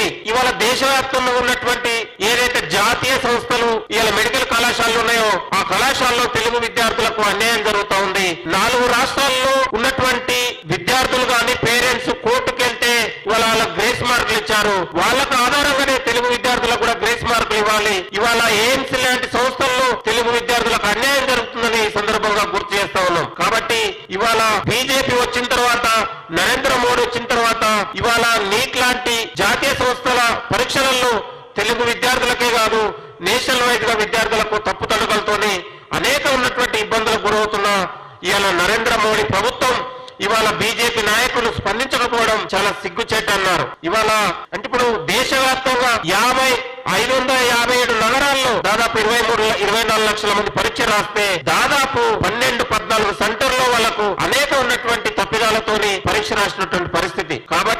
చేసి ఇవాళ దేశవ్యాప్తంగా ఉన్నటువంటి ఏదైతే జాతీయ సంస్థలు ఇవాళ మెడికల్ కళాశాలలు ఉన్నాయో ఆ కళాశాలలో తెలుగు విద్యార్థులకు అన్యాయం జరుగుతూ ఉంది. నాలుగు రాష్ట్రాల్లో ఉన్నటువంటి విద్యార్థులు కానీ పేరెంట్స్ కోర్టుకెళ్తే ఇవాళ వాళ్ళకు గ్రేస్ మార్కులు ఇచ్చారు. వాళ్ళకు ఆధారంగానే తెలుగు విద్యార్థులకు కూడా గ్రేస్ మార్కులు ఇవ్వాలి. ఇవాళ ఎయిమ్స్ లాంటి సంస్థల్లో తెలుగు విద్యార్థులకు అన్యాయం జరుగుతుందని ఈ సందర్భంగా గుర్తు చేస్తా ఉన్నాం. కాబట్టి ఇవాళ బీజ నరేంద్ర మోడీ వచ్చిన తర్వాత ఇవాళ నీట్ లాంటి జాతీయ సంస్థల పరీక్షలలో తెలుగు విద్యార్థులకే కాదు నేషనల్ వైడ్గా విద్యార్థులకు తప్పుతడుకలతోనే అనేక ఉన్నటువంటి ఇబ్బందులకు గురవుతున్న ఇవాళ నరేంద్ర మోడీ ప్రభుత్వం ఇవాళ బీజేపీ నాయకులు స్పందించకపోవడం చాలా సిగ్గుచేట అన్నారు. ఇవాళ అంటే ఇప్పుడు దేశవ్యాప్తంగా యాభై ఐదు వందల యాభై ఏడు నగరాల్లో దాదాపు ఇరవై మూడు ఇరవై నాలుగు లక్షల మంది పరీక్ష రాస్తే దాదాపు పన్నెండు పద్నాలుగు సెంటర్లో వాళ్ళకు అనేక ఉన్నటువంటి పరీక్ష రాసినటువంటి పరిస్థితి. కాబట్టి